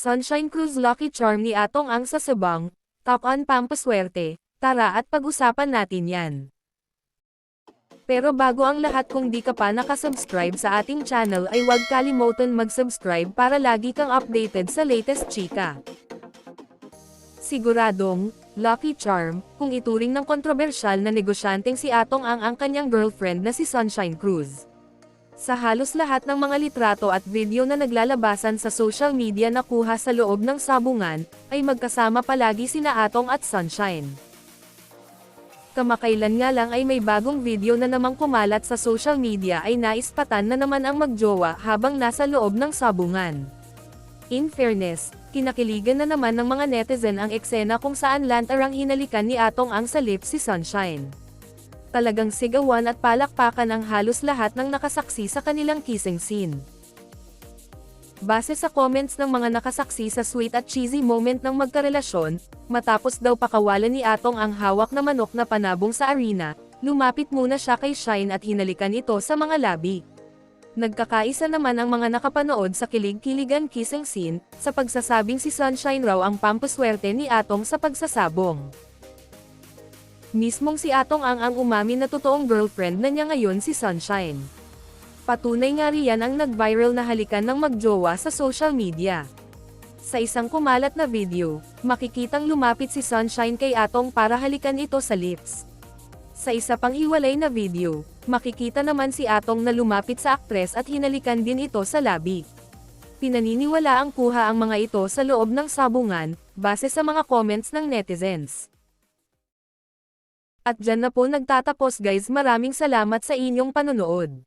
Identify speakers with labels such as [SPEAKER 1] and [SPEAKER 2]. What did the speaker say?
[SPEAKER 1] Sunshine Cruz Lucky Charm ni Atong Ang sa Sabang, Top on Pampaswerte, tara at pag-usapan natin yan. Pero bago ang lahat kung di ka pa nakasubscribe sa ating channel ay huwag kalimutan mag-subscribe para lagi kang updated sa latest chika. Siguradong, Lucky Charm, kung ituring ng kontrobersyal na negosyanteng si Atong Ang ang kanyang girlfriend na si Sunshine Cruz. Sa halos lahat ng mga litrato at video na naglalabasan sa social media na kuha sa loob ng sabungan, ay magkasama palagi sina Atong at Sunshine. Kamakailan nga lang ay may bagong video na namang kumalat sa social media ay naispatan na naman ang magjowa habang nasa loob ng sabungan. In fairness, kinakiligan na naman ng mga netizen ang eksena kung saan lantarang hinalikan ni Atong ang sa lips si Sunshine. Talagang sigawan at palakpakan ang halos lahat ng nakasaksi sa kanilang kissing scene. Base sa comments ng mga nakasaksi sa sweet at cheesy moment ng magkarelasyon, matapos daw pakawalan ni Atong ang hawak na manok na panabong sa arena, lumapit muna siya kay Shine at hinalikan ito sa mga labi. Nagkakaisa naman ang mga nakapanood sa kilig-kiligan kissing scene, sa pagsasabing si Sunshine raw ang pampaswerte ni Atong sa pagsasabong. Mismong si Atong ang ang umamin na totoong girlfriend na niya ngayon si Sunshine. Patunay nga riyan ang nag-viral na halikan ng magjowa sa social media. Sa isang kumalat na video, makikitang lumapit si Sunshine kay Atong para halikan ito sa lips. Sa isa pang hiwalay na video, makikita naman si Atong na lumapit sa aktres at hinalikan din ito sa labi. Pinaniniwala ang kuha ang mga ito sa loob ng sabungan, base sa mga comments ng netizens. At dyan na po nagtatapos guys maraming salamat sa inyong panonood.